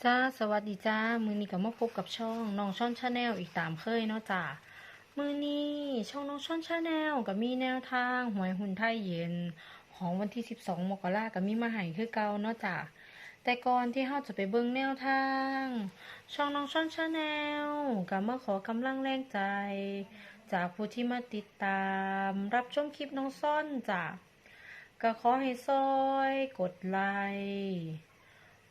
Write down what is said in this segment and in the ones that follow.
จ้าสวัสดีจ้า มือนี้ก็มาพบกับช่องน้องช่อนชาแนลอีกตามเคยเนาะจ้ามือนี้ช่องน้องช่อนชาแนลก็มีแนวทางหวยหุ่นไทยเย็น ของวันที่ 12มกราก็มีมาให้คือเก่าเนาะจ้าแต่ก่อนที่เราจะไปเบิ่งแนวทาง ช่องน้องช่อนชาแนลก็มาขอกำลังแรงใจ จากผู้ที่มาติดตาม รับชมคลิปน้องซ่อนจ้าก็ขอให้ซอย กดไลค์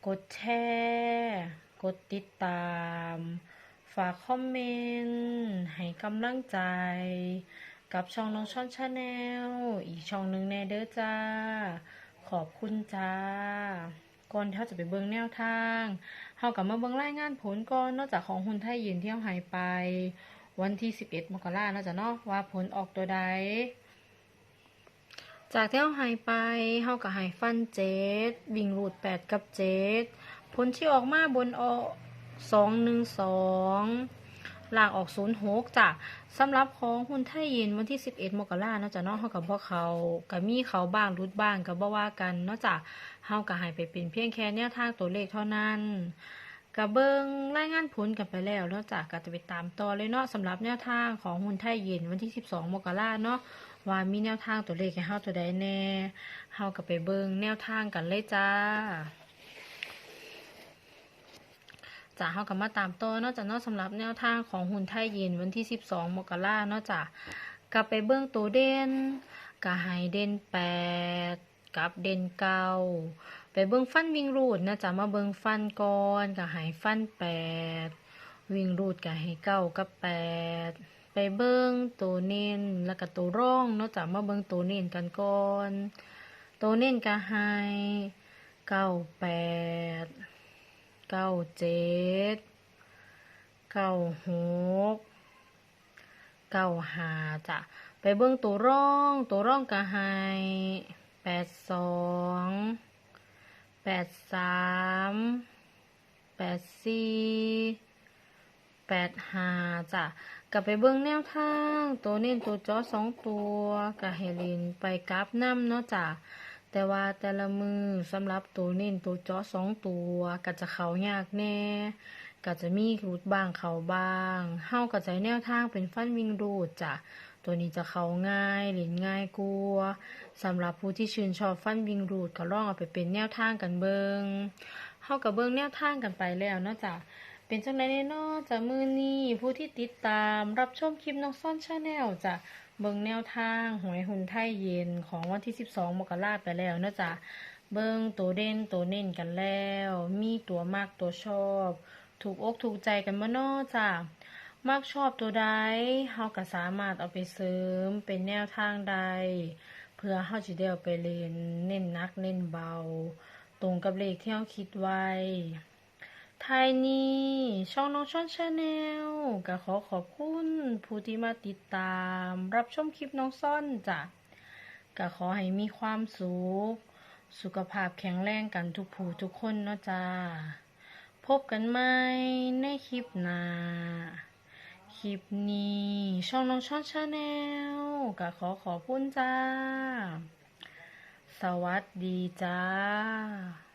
กดแชร์ กดติดตาม ฝากคอมเมนต์ให้กำลังใจ กับช่องน้องช่อนชาแนลอีกช่องหนึ่งแน่เด้อจ้า ขอบคุณจ้า ก่อนที่เราจะไปเบิ่งแนวทางเรากลับมาเบิ่งรายงานผลก่อนนอกจากของหุ้นไทยยืนเที่เราหายไป วันที่ 11 มกราเนาะจ้ะเนาะว่าผลออกตัวใด จากที่เราหายไปเฮากับหายฟันเจ็ดวิ่งรูดแปดกับเจ็ดผลที่ออกมาบนอสองหนึ่งสองลางออกศูนย์หกจ้ะสำหรับของหุ้นไทยเยินวันที่สิบเอ็ดมกราเนาะจ้ะเนาะเฮากับพวกเขากับมีเขาบ้างรุดบ้างกับบ่ว่ากันเนาะจ้ะเฮากับหายไปเป็นเพียงแค่แนวทางตัวเลขเท่านั้นกับเบิงรายงานผลกันไปแล้วเนาะจ้ะก็จะไปตามต่อเลยเนาะสำหรับแนวทางของหุ้นไทยเย็นวันที่ 12 มกราเนาะ ว่ามีแนวทางตัวเลขให้เฮาตัวใดแน่เฮาก็ไปเบิ่งแนวทางกันเลยจ้าจ้าเฮาก็มาตามต่อนอกจากนอกสำหรับแนวทางของหุ่นไทยเย็นวันที่ 12 มกราเนาะจ้ะก็ไปเบิ่งตัวเด่นก็ให้เด่น8กับเด่นเก้าไปเบิ่งฟันวิ่งรูดนะจ้ะมาเบิ่งฟันก่อนก็ให้ฟัน8วิ่งรูดก็ให้เก้ากับแปด ไปเบิ่งตัวเน้นแล้วก็ตัวร่องเนาะจากมาเบิ่งตัวเน้นกันก่อน ตัวเน้นก็ให้เก้าแปดเก้าเจ็ดเก้าหกเก้าหาจ้ะไปเบิ่งตัวร่อง ตัวร่องก็ให้แปดสองแปดสามแปดสี่ แปดหาจ้ะกลับไปเบิ่งแนวทาง ตัวเน้นตัวจอสองตัวกับเฮลินไปกราฟน้ำเนาะจ้ะแต่ว่าแต่ละมือสำหรับตัวเน้นตัวจอสองตัวก็จะเขายากแน่ก็จะมีรูดบางเขาบางเฮาก็ใช้แนวทางเป็นฟันวิ่งรูดจ้ะตัวนี้จะเขาง่ายหลินง่ายกลัวสำหรับผู้ที่ชื่นชอบฟันวิ่งรูดก็ลองเอาไปเป็นแนวทางกันเบิงเฮากับเบิงแนวทางกันไปแล้วเนาะจ้ะ เป็นจังไดแน่เนอจากมือนี้ผู้ที่ติดตามรับชมคลิปน้องซ่อนชาแนลจะเบิงแนวทางหวยหุ่นไทยเย็นของวันที่ 12 มกราไปแล้วนะจ้ะเบิงตัวเด่นตัวเน้นกันแล้ว มีตัวมากตัวชอบ ถูกอกถูกใจกันมาเนาะจ้ะมักชอบตัวใดเฮาก็สามารถเอาไปเสริมเป็นแนวทางใด เพื่อเฮาสิได้เอาไปเล่นเน้นนักเน้นเบา ตรงกับเลขที่เฮาคิดไว้ ไทยนี่ช่องน้องช่อนชาแนลก็ขอขอบคุณผู้ที่มาติดตาม รับชมคลิปน้องซ่อนจ้ะก็ขอให้มีความสุข สุขภาพแข็งแรงกันทุกผู้ทุกคนเนาะจ้าพบกันใหม่ในคลิปหน้าคลิปนี้ช่องน้องช่อนชาแนลก็ขอขอบคุณจ้า สวัสดีจ้า